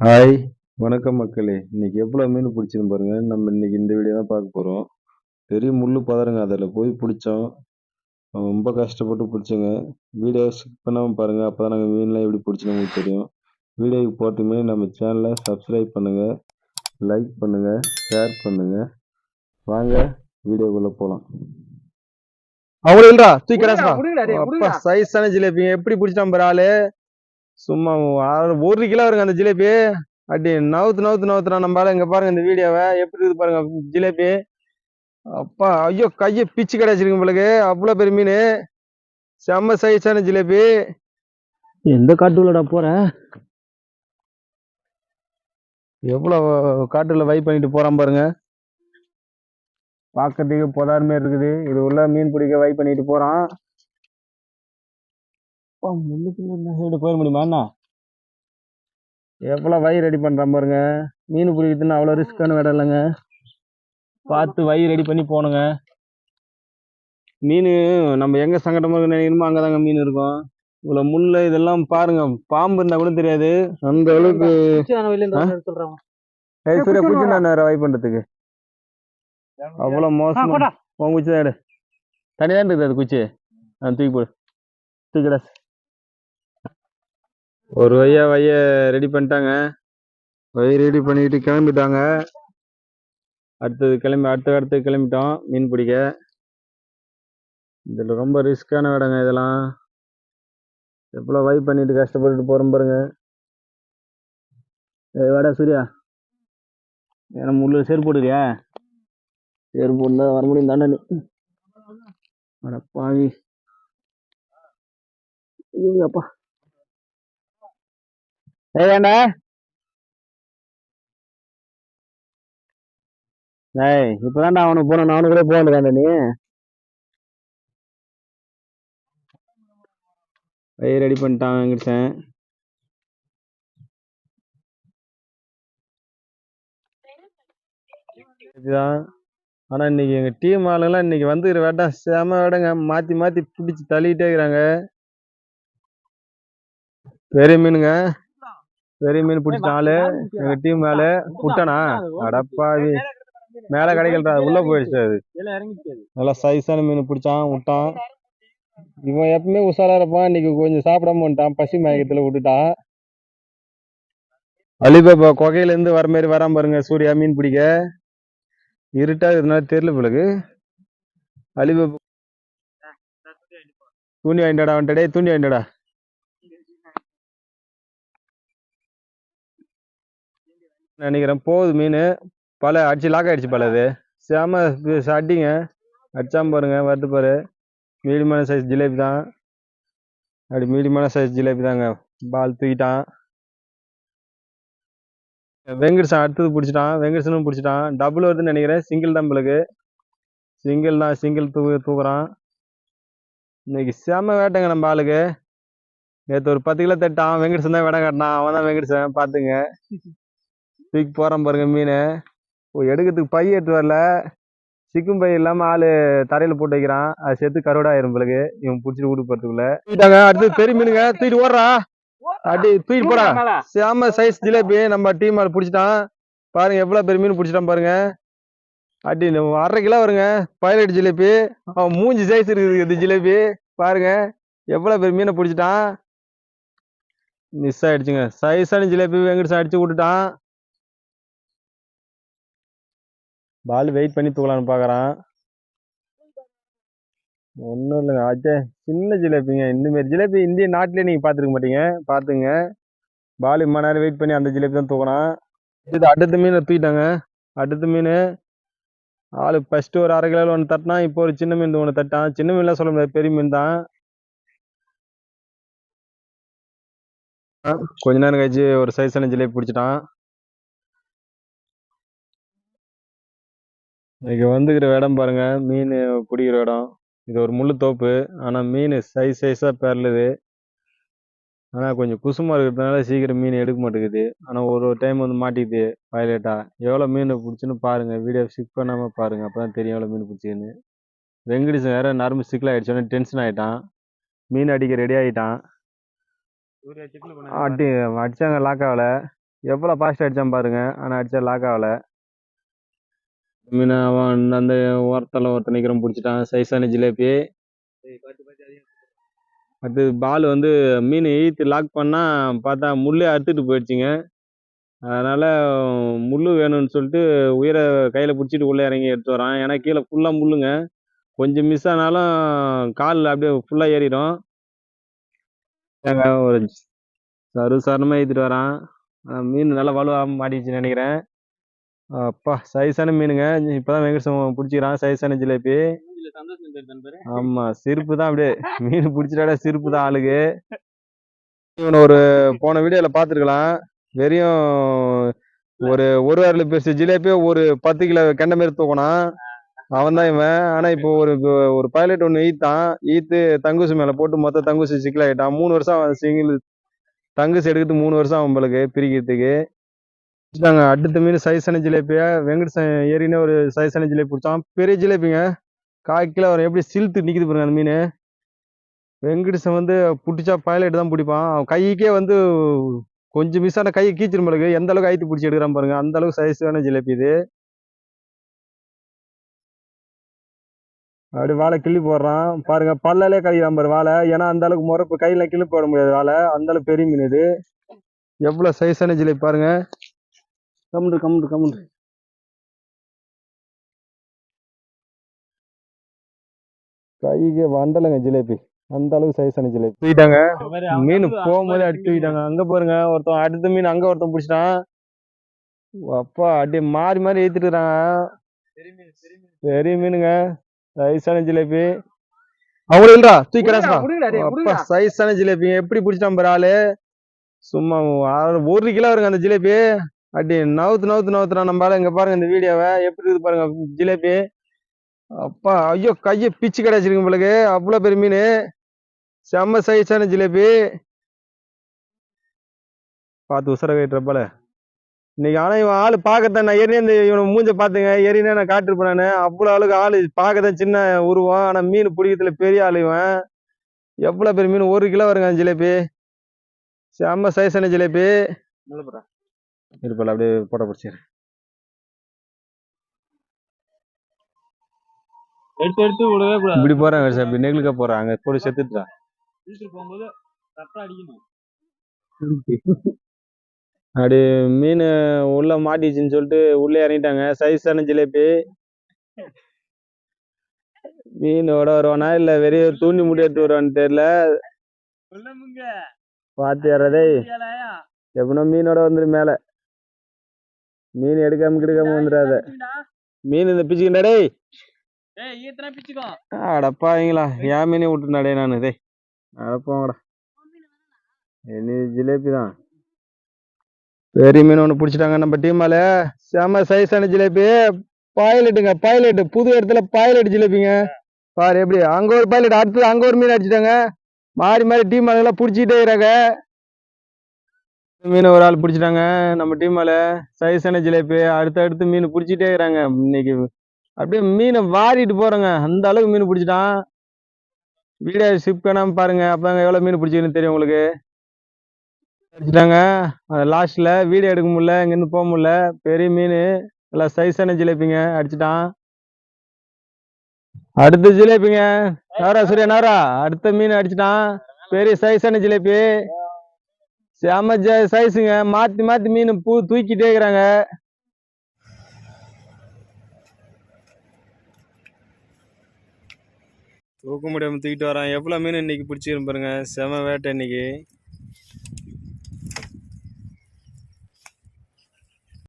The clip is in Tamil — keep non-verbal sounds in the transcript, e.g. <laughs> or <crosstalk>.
ஹாய் வணக்கம் மக்களே. இன்னைக்கு எவ்வளோ மீன் பிடிச்சிருந்து பாருங்க. நம்ம இன்னைக்கு இந்த வீடியோ தான் பார்க்க போகிறோம் பெரிய முள்ளு பதறுங்க அதில் போய் பிடிச்சோம். ரொம்ப கஷ்டப்பட்டு பிடிச்சோங்க. வீடியோ ஸ்கிப் பண்ணாமல் பாருங்கள் அப்போ தான் நாங்கள் மீன்லாம் எப்படி பிடிச்சோன்னு உங்களுக்கு தெரியும். வீடியோக்கு போகிறதுக்கு நம்ம சேனலை சப்ஸ்கிரைப் பண்ணுங்கள் லைக் பண்ணுங்கள் ஷேர் பண்ணுங்கள் வாங்க வீடியோக்குள்ளே போகலாம் அவ்வளோ இல்லடா அப்பா சைஸான ஜிலேபிங்க எப்படி பிடிச்சிட்டான் பாரு ஆளு? சும்மா ஒரு கிலோ வருங்க அந்த ஜிலேபி. அப்படி நவுத்து நவுத்து நவுத்துறான் நம்ம இங்க பாருங்க இந்த வீடியோவை. எப்படி இருக்குது பாருங்க ஜிலேபி. அப்பா ஐயோ கையை பிச்சு கிடைச்சிருக்கு உங்களுக்கு அவ்வளோ பெரிய மீன். செம்ம சைஸான ஜிலேபி. எந்த காட்டுலடா போற? எவ்வளோ காட்டுல வை பண்ணிட்டு போறான் பாருங்க. பார்க்கறதுக்கு புதார் மாதிரி இருக்குது. இது உள்ள மீன் பிடிக்க வை பண்ணிட்டு போறான். அப்பா, முன்னுக்குள்ள இந்த சைடு போயிட முடியுமா அண்ணா? எவ்வளோ வை ரெடி பண்றான் பாருங்க. மீன் பிடிக்கிறதுன்னு அவ்வளோ ரிஸ்க்கான வேலை இல்லைங்க. பார்த்து வை ரெடி பண்ணி போகணுங்க. மீன் நம்ம எங்க சங்கடமா இருக்குன்னு நினைக்கணுமோ அங்கதாங்க மீன் இருக்கும். இவ்வளோ முள்ளு இதெல்லாம் பாருங்க. பாம்பு இருந்தா கூட தெரியாது. அந்த அளவுக்கு சொல்றேன் ஏய் சூர்யா குச்சி நான் வை பண்றதுக்கு. அவ்வளோ மோசமா உன் குச்சி தான் எடு. தனியாக இருக்குது அது குச்சி. ஆ தூக்கி போடு. தூக்கிடா. ஒரு வைய வைய ரெடி பண்ணிட்டாங்க. வை ரெடி பண்ணிட்டு கிளம்பிட்டாங்க. அடுத்தது கிளம்பி அடுத்த அடுத்து கிளம்பிட்டோம் மீன் பிடிக்க. இதில் ரொம்ப ரிஸ்க்கான இடங்க இதெல்லாம். எவ்வளோ வை பண்ணிட்டு கஷ்டப்பட்டுட்டு போகிறோம் பாருங்க. ஏய் வாடா சூர்யா. ஏன்னா முள்ளு செருப்பு போடுறியா செருப்பு போட்டு வர முடியும் தாண்டா நீ. பாவி. ஐயோ அப்பா ஏண்டா? ஏய் இப்பதான்டா அவனுக்கு போன அவனு கூட போகணுக்காண்ட நீ. வயிறு ரெடி பண்ணிட்டான் வெங்கடேசன் இதுதான் ஆனா இன்னைக்கு எங்க டீம் ஆளுங்கெல்லாம் இன்னைக்கு வந்துக்கிற வேட்டா செம வேடங்க. மாத்தி மாத்தி பிடிச்சி தள்ளிக்கிட்டே இருக்கிறாங்க. பெரிய மீனுங்க. பெரிய மீன் பிடிச்ச ஆளு எங்க டீம் ஆளு புட்டனா அடப்பாவி மேல கிடைக்கலடா உள்ள போயிடுச்சு அது நல்லா சைஸான மீன் பிடிச்சான் விட்டான் இவன் எப்பவுமே உஷாரா இருப்பான் இன்னைக்கு கொஞ்சம் சாப்பிடாம வந்துட்டான் பசி மயக்கத்துல விட்டுட்டான் அலிபாபா குகையில இருந்து வர மாதிரி வராம பாருங்க சூர்யா மீன் பிடிக்க இருட்டா இதனால தெரியல பிறகு அலிபாபா தூண்டி வாங்கிட்டாடா வந்துட்டா டேய் தூண்டி வாங்கிட்டாடா நினைக்கிறேன். போகுது மீன். பல அடிச்சு லாக் ஆகிடுச்சு பல அது செம அடிங்க அடிச்சாம பாருங்க வருது பாரு. மீடியமான சைஸ் ஜிலேபி தான். அப்படி மீடியமான சைஸ் ஜிலேபி தாங்க. பால் தூக்கிட்டான். வெங்கடசன் அடுத்தது பிடிச்சிட்டான். வெங்கடசனும் பிடிச்சிட்டான். டபுள் வருதுன்னு நினைக்கிறேன். சிங்கிள் தான் பிள்ளைக்கு சிங்கிள் தான் சிங்கிள் தூ தூக்குறான். இன்னைக்கு செம வேட்டைங்க நம்ம ஆளுக்கு. நேற்று ஒரு பத்து கிலோ தட்டான். வெங்கடசன் தான் வேடம் காட்டினான். அவன் தான் வெங்கடசன். பார்த்துங்க. தூக்கி போகிறேன் பாருங்கள் மீன். ஓ எடுக்கிறதுக்கு பை எட்டு வரல. சிக்கும் பை இல்லாமல் ஆள் தரையில் போட்டு வைக்கிறான். அது சேர்த்து கருவடாயிரும் பிள்ளைக்கு இவன் பிடிச்சிட்டு வீட்டுக்கு போகிறதுக்குள்ள அடுத்து பெரிய மீனுங்க. தூக்கிட்டு ஓடுறா. அடி தூக்கிட்டு போடா. சாம சைஸ் ஜிலேபி. நம்ம டீம் ஆள் பிடிச்சிட்டான். பாருங்க எவ்வளோ பெரிய மீன் பிடிச்சிட்டான் பாருங்க. அடி அரை கிலோ வருங்க. பைலட் ஜிலேபி. அவன் மூஞ்சி சைஸ் இருக்குது இந்த ஜிலேபி. பாருங்க எவ்வளோ பெரிய மீனை பிடிச்சிட்டான். மிஸ் ஆயிடுச்சுங்க. சைஸான ஜிலேபி வெங்கடேசன் அடிச்சு விட்டுட்டான். பால் வெயிட் பண்ணி தூக்கலான்னு பார்க்குறான் ஒன்றும் இல்லைங்க. அச்சே சின்ன ஜிலேபிங்க. இந்தமாரி ஜிலேபி இந்திய நாட்டிலே நீங்கள் பார்த்துருக்க மாட்டீங்க. பார்த்துங்க. பால் இம்மா நேரம் வெயிட் பண்ணி அந்த ஜிலேபி தான் தூக்கணும் இது அடுத்த மீனை தூக்கிட்டாங்க. அடுத்த மீன். ஆள் ஃபஸ்ட்டு ஒரு அரை கிலோ ஒன்று தட்டினா இப்போ ஒரு சின்ன மீன் ஒன்று தட்டான். சின்ன மீன்லாம் சொல்ல முடியாது. பெரிய மீன் தான். கொஞ்ச நேரம் கழிச்சு ஒரு சைஸான ஜிலேபி பிடிச்சிட்டான். இன்னைக்கு வந்துக்கிற இடம் பாருங்க. மீன் பிடிக்கிற இடம். இது ஒரு முள்ளு தோப்பு. ஆனால் மீன் சைஸ் சைஸாக பெறலுது ஆனால் கொஞ்சம் குசுமா இருக்கிறதுனால சீக்கிரம் மீன் எடுக்க மாட்டேங்குது. ஆனால் ஒரு ஒரு டைம் வந்து மாட்டிக்குது பைலட்டாக எவ்வளோ மீன் பிடிச்சுன்னு பாருங்க. வீடியோ ஸ்கிப் பண்ணாமல் பாருங்க. அப்போ தான் தெரியும் எவ்வளோ மீன் பிடிச்சின்னு வெங்கடேசன் வேற நரம்பு சிக்கல் ஆயிடுச்சோன்னு டென்ஷன் ஆயிட்டான். மீன் அடிக்க ரெடி ஆயிட்டான். அடி அடிச்சாங்க லாக் ஆகல. எவ்வளோ ஃபாஸ்ட் அடிச்சான் பாருங்க. ஆனால் அடிச்சா லாக் ஆகல. மீன் அவன் அந்த ஓரத்தில் ஒருத்தன் நிற்கிறோம் பிடிச்சிட்டான். சைஸான ஜிலேபி. அது பால் வந்து மீன் இழுத்து லாக் பண்ணால் பார்த்தா முள்ளே அறுத்துட்டு போயிடுச்சுங்க. அதனால் முள் வேணும்னு சொல்லிட்டு உயிரை கையில் பிடிச்சிட்டு உள்ளே இறங்கி எடுத்து வரான். ஏன்னா கீழே ஃபுல்லாக முள்ளுங்க. கொஞ்சம் மிஸ் ஆனாலும் கால் அப்படியே ஃபுல்லாக ஏறிடும். ஒரு சரு சரணமாக ஏற்றிட்டு வரான். மீன் நல்லா வலுவாக மாட்டிடுச்சுன்னு நினைக்கிறேன். அப்பா சைஸான மீனுங்க. இப்போதான் வெங்கடேசன் பிடிச்சிக்கிறான் சைஸான ஜிலேபி. ஆமா சிரிப்பு தான் அப்படியே. மீன் பிடிச்சிட்டாட சிரிப்பு தான் ஆளுக்கு. இவனை ஒரு <laughs> போன வீடியோல பார்த்துருக்கலாம் வெறும் ஒரு ஒரு அரை பெருசு ஜிலேபியே ஒரு பத்து கிலோ கெண்ட மாரி தூக்கினான் அவன் தான் இவன். ஆனா இப்போ ஒரு ஒரு பைலட் ஒன்று ஈத்தான். ஈத்து தங்குசு மேல போட்டு மொத்த தங்குசு சிக்கல் ஆயிட்டான் மூணு வருஷம் சிங்கிள் தங்குசு எடுக்கிறது மூணு வருஷம் அவங்களுக்கு பிரிக்கிறதுக்கு. பிடிச்சிட்டாங்க அடுத்த மீன் சைஸான ஜிலேபியா. வெங்கடேசன் ஏரின்னு ஒரு சைஸான ஜிலேபி பிடிச்சான். பெரிய ஜிலேபிங்க. கால் கிலோ வரும் எப்படி சிலுத்து நிற்கிது பாருங்க அந்த மீன். வெங்கடேசன் வந்து பிடிச்சா பைலட் தான் பிடிப்பான். அவன் கைக்கே வந்து கொஞ்சம் மிஸ் ஆன கையை கீச்சிரும் பிறகு எந்த அளவுக்கு ஐத்து பிடிச்சி எடுக்கிறான் பாருங்க. அந்த அளவுக்கு சைஸான ஜிலேபி இது. அப்படி வாழை கிள்ளி போடுறான். பாருங்க பல்லாலே கழிக்கிறான் பாரு வாழை ஏன்னா அந்த அளவுக்கு முறப்பு கையில கிள்ளி போட முடியாது வாழை அந்த அளவுக்கு பெரிய மீன் இது. எவ்வளோ சைஸான ஜிலேபி பாருங்க. கம்முண்டு கம்முண்டு கம்முண்டு கைக்கு வண்டலைங்க ஜிலேபி. அந்த அளவுக்கு சைஸான ஜிலேபி. தூக்கிட்டாங்க. மீன் போகும்போது அடிச்சு தூக்கிட்டாங்க. அங்க பாருங்க ஒருத்தன் அடுத்த மீன் அங்க ஒருத்தன் பிடிச்சிட்டான். அப்பா அப்படியே மாறி மாறி ஏத்திட்டு இருக்காங்க. பெரிய மீனுங்க. சைஸான ஜிலேபி. அவங்களும் இல்லடா தூக்கி கிடாசா அப்பா சைஸான ஜிலேபிங்க எப்படி பிடிச்சிட்டான் பாரு ஆளு. சும்மா ஒரு கிலோ வருங்க அந்த ஜிலேபி. அப்படி நவுத்து நவுத்து நவுத்துறான் நம்மளால இங்க பாருங்க இந்த வீடியோவை. எப்படி இருக்குது பாருங்க ஜிலேபி. அப்பா ஐயோ கையை பிச்சு கிடைச்சிருக்கு உங்களுக்கு அவ்வளோ பெரிய மீன். செம்ம சைஸான ஜிலேபி. பார்த்து உசர கட்டுற இன்னைக்கு ஆனா இவன் ஆளு பார்க்கத்தான் நான் ஏறினே இந்த இவனை மூஞ்ச பாத்துங்க ஏறினே நான் காட்டிருப்பேன் நானு. அவ்வளோ ஆளுக்கு ஆளு பார்க்கத்தான் சின்ன உருவம். ஆனா மீன் பிடிக்கிறதுல பெரிய ஆளு இவன். எவ்வளவு பெரிய மீன்? ஒரு கிலோ வருங்க ஜிலேபி. செம்ம சைஸான ஜிலேபி. இருப்பல அப்படியே போட்ட பிடிச்சிரு. எடுத்து எடுத்து விடவே கூடாது. இப்படி போறாங்க இப்படி நெகிழுக்க போறான் அங்க போட்டு செத்துட்டான் போகும்போது அடிக்கணும் <laughs> அப்படி மீன் உள்ள மாட்டிச்சுன்னு சொல்லிட்டு உள்ளே இறங்கிட்டாங்க. சைஸான ஜிலேபி? <laughs> மீனோட வருவானா? இல்ல வெறிய தூண்டி முடி எடுத்து வருவான்னு தெரியல. பாத்து ஏறதே. எப்படின்னா மீனோட வந்துரு மேல. மீன் எடுக்காம கிடுக்காம வந்துடாத மீன் இந்த பிச்சுக்கிண்டா டேய். ஏய் ஈத்தனா பிச்சுக்கோ. அடப்பாவீங்களா என் மீனே விட்டுனாடே நான். டேய் அடப்பாங்கடா இனி ஜிலேபி தான். பெரிய மீன் ஒன்று பிடிச்சிட்டாங்க நம்ம டீமால செம சைஸான ஜிலேபி. பைலட்டுங்க பைலட் புது இடத்துல பைலட் ஜிலேபிங்க. பாரு எப்படி? அங்க ஒரு பைலட் அடுத்து அங்க ஒரு மீன் அடிச்சிட்டாங்க. மாறி மாறி டீம் ஆளுங்கெல்லாம் பிடிச்சிக்கிட்டே இருக்கிறாங்க மீன் ஒரு ஆள் பிடிச்சிட்டாங்க. நம்ம டீமால சைஸான ஜிலேபி? அடுத்து அடுத்து மீன் பிடிச்சிட்டே இருக்கிறாங்க. இன்னைக்கு அப்படியே மீனை வாரிட்டு போறேங்க. அந்த அளவுக்கு மீன் பிடிச்சிட்டான். வீடியோ ஷிப் பண்ணாம பாருங்க. அப்பதாங்க எவ்வளவு மீன் பிடிச்சிருக்குன்னு தெரியும் உங்களுக்கு. அடிச்சிட்டாங்க. லாஸ்ட்ல வீடியோ எடுக்க முடியல. இங்கிருந்து போக முடியல. பெரிய மீன். நல்லா சைஸான ஜிலேபிங்க? அடிச்சிட்டான். அடுத்த ஜிலேபிங்க. நவரா சூர்யா நவரா அடுத்த மீன் அடிச்சிட்டான். பெரிய சைஸான ஜிலேபி? செம சைஸுங்க மாத்தி மாத்தி மீன் பூ தூக்கிட்டே இருக்கிறாங்க. தூக்க முடியாம தூக்கிட்டு வரான். எவ்வளவு மீன் இன்னைக்கு பிடிச்சிருப்பாருங்க செம வேட்டை இன்னைக்கு.